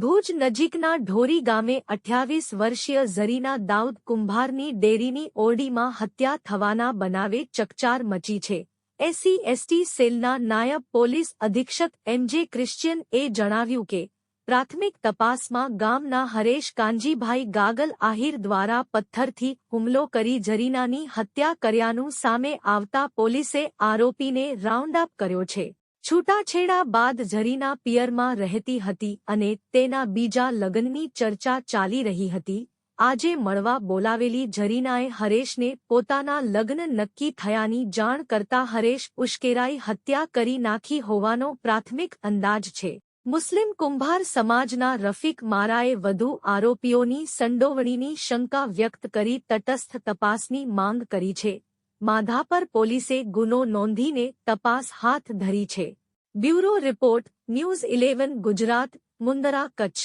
ભરૂચ નજીકના ઢોરી ગામે અઠ્યાવીસ વર્ષીય ઝરીના દાઉદ કુંભારની ડેરીની ઓરડીમાં હત્યા થવાના બનાવે ચકચાર મચી છે. એસસી એસટી સેલના નાયબ પોલીસ અધિક્ષક એમજે ક્રિશ્ચિયન એ જણાવ્યું કે, પ્રાથમિક તપાસમાં ગામના હરેશ કાનજીભાઈ ગાગલ આહિર દ્વારા પથ્થરથી હુમલો કરી ઝરીનાની હત્યા કર્યાનું સામે આવતા પોલીસે આરોપીને રાઉન્ડ અપ કર્યો છે. છૂટાછેડા બાદ ઝરીના પિયરમાં રહેતી હતી અને તેના બીજા લગ્નની ચર્ચા ચાલી રહી હતી. આજે મળવા બોલાવેલી ઝરીનાએ હરેશને પોતાના લગ્ન નક્કી થયાની જાણ કરતા હરેશ ઉશ્કેરાઈ હત્યા કરી નાખી હોવાનો પ્રાથમિક અંદાજ છે. મુસ્લિમ કુંભાર સમાજના રફીક મારાએ વધુ આરોપીઓની સંડોવણીની શંકા વ્યક્ત કરી તટસ્થ તપાસની માંગ કરી છે. માધાપર પોલીસે ગુનો નોંધીને તપાસ હાથ ધરી છે. Bureau report, news eleven, Gujarat, Mundra, Kutch.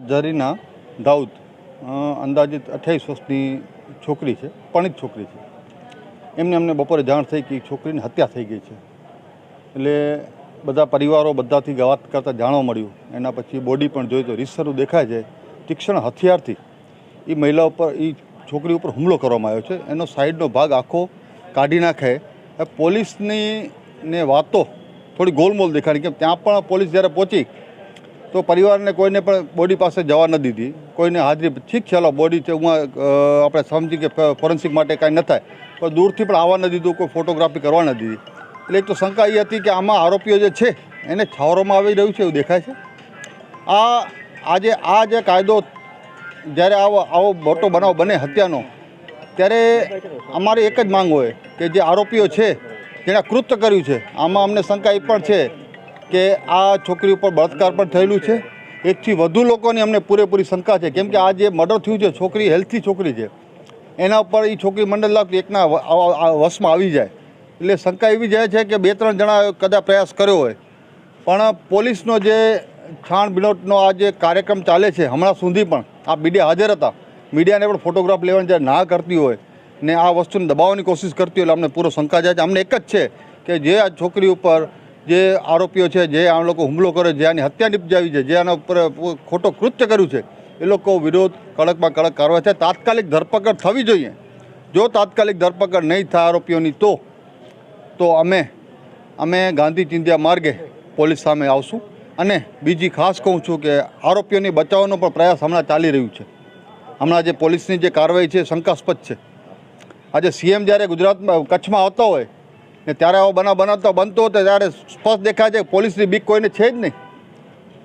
Zarina Daud અંદાજિત અઠ્યાવીસ વર્ષની છોકરી છે પરણિત છોકરી છે. એમને અમને બપોરે જાણ થઈ કે છોકરીની હત્યા થઈ ગઈ છે. એટલે બધા પરિવારો બધાથી વાત કરતાં જાણવા મળ્યું. એના પછી બોડી પણ જોઈ તો રીસરું દેખાય છે. તીક્ષ્ણ હથિયારથી એ મહિલા ઉપર એ છોકરી ઉપર હુમલો કરવામાં આવ્યો છે. એનો સાઈડનો ભાગ આખો કાઢી નાખે. પોલીસની ને વાતો થોડી ગોલમોલ દેખાડી કેમ ત્યાં પણ પોલીસ જ્યારે પહોંચી, તો પરિવારને કોઈને પણ બોડી પાસે જવા ન દીધી. કોઈને હાજરી ઠીક ચાલો બોડી છે, હું આપણે સમજી કે ફોરેન્સિક માટે કાંઈ ન થાય. પણ દૂરથી પણ આવવા ન દીધું, કોઈ ફોટોગ્રાફી કરવા ન દીધી. એટલે એક તો શંકા એ હતી કે આમાં આરોપીઓ જે છે, એને છાવરોમાં આવી રહ્યું છે એવું દેખાય છે? આ આજે આ જે કાયદો જ્યારે આવો આવો મોટો બનાવ બને હત્યાનો, ત્યારે અમારી એક જ માંગ હોય કે જે આરોપીઓ છે જેણે કૃત્ય કર્યું છે. આમાં અમને શંકા એ પણ છે કે આ છોકરી ઉપર બળાત્કાર પણ થયેલું છે. એકથી વધુ લોકોની અમને પૂરેપૂરી શંકા છે. કેમ કે આ જે મર્ડર થયું છે, છોકરી હેલ્થી છોકરી છે, એના ઉપર એ છોકરી મંડળ એકના વશમાં આવી જાય. એટલે શંકા એવી જાય છે કે બે, ત્રણ જણા કદાચ પ્રયાસ કર્યો હોય. પણ પોલીસનો જે છાણ બિનોટનો આ જે કાર્યક્રમ ચાલે છે, હમણાં સુધી પણ આ મીડિયા હાજર હતા. મીડિયાને પણ ફોટોગ્રાફ લેવાની જ્યારે ના કરતી હોય ને આ વસ્તુને દબાવવાની કોશિશ કરતી એટલે અમને પૂરો શંકા જાય છે. અમને એક જ છે કે જે આ છોકરી ઉપર જે આરોપીઓ છે, જે આ લોકો હુમલો કરે, જે આની હત્યા નિપજાવી છે, જે આના ઉપર ખોટો કૃત્ય કર્યું છે, એ લોકો વિરોધ કડકમાં કડક કરવા છે. તાત્કાલિક ધરપકડ થવી જોઈએ. જો તાત્કાલિક ધરપકડ નહીં થાય આરોપીઓની, તો તો અમે અમે ગાંધી ચિંધ્યા માર્ગે પોલીસ સામે આવશું. અને બીજી ખાસ કહું છું કે આરોપીઓને બચાવવાનો પણ પ્રયાસ હમણાં ચાલી રહ્યું છે. હમણાં જે પોલીસની જે કાર્યવાહી છે શંકાસ્પદ છે. આજે સીએમ જ્યારે ગુજરાતમાં કચ્છમાં આવતો હોય ને ત્યારે આવો બનાવ બનાવતો બનતો હતો ત્યારે સ્પષ્ટ દેખાય છે પોલીસની બીક કોઈને છે જ નહીં.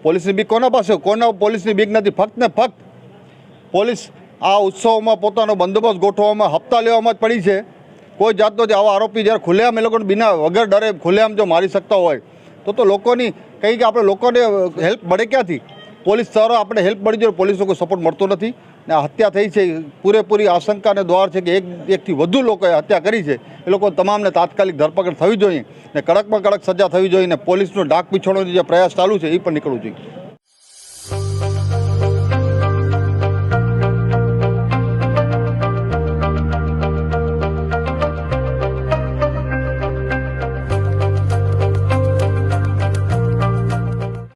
પોલીસની બીક કોના પાસે? કોના પોલીસની બીક નથી. ફક્ત ને ફક્ત પોલીસ આ ઉત્સવમાં પોતાનો બંદોબસ્ત ગોઠવવામાં, હપ્તા લેવામાં જ પડી છે. કોઈ જાતનો જે આવા આરોપી જ્યારે ખુલ્લેઆમ એ લોકોને બિના વગર ડરે, ખુલ્લેઆમ જો મારી શકતા હોય, તો તો લોકોની કંઈ કે આપણે લોકોને હેલ્પ મળે ક્યાંથી? પોલીસ દ્વારા આપણે હેલ્પ મળી જોઈએ પોલીસનો કોઈ સપોર્ટ મળતો નથી. ને હત્યા થઈ છે, પૂરેપૂરી આશંકાને દ્વાર છે કે એક એકથી વધુ લોકોએ હત્યા કરી છે. એ લોકો તમામને તાત્કાલિક ધરપકડ થવી જોઈએ ને કડકમાં કડક સજા થવી જોઈએ ને પોલીસનો ડાક પીછોડવાનો જે પ્રયાસ ચાલુ છે, એ પણ નીકળવું જોઈએ.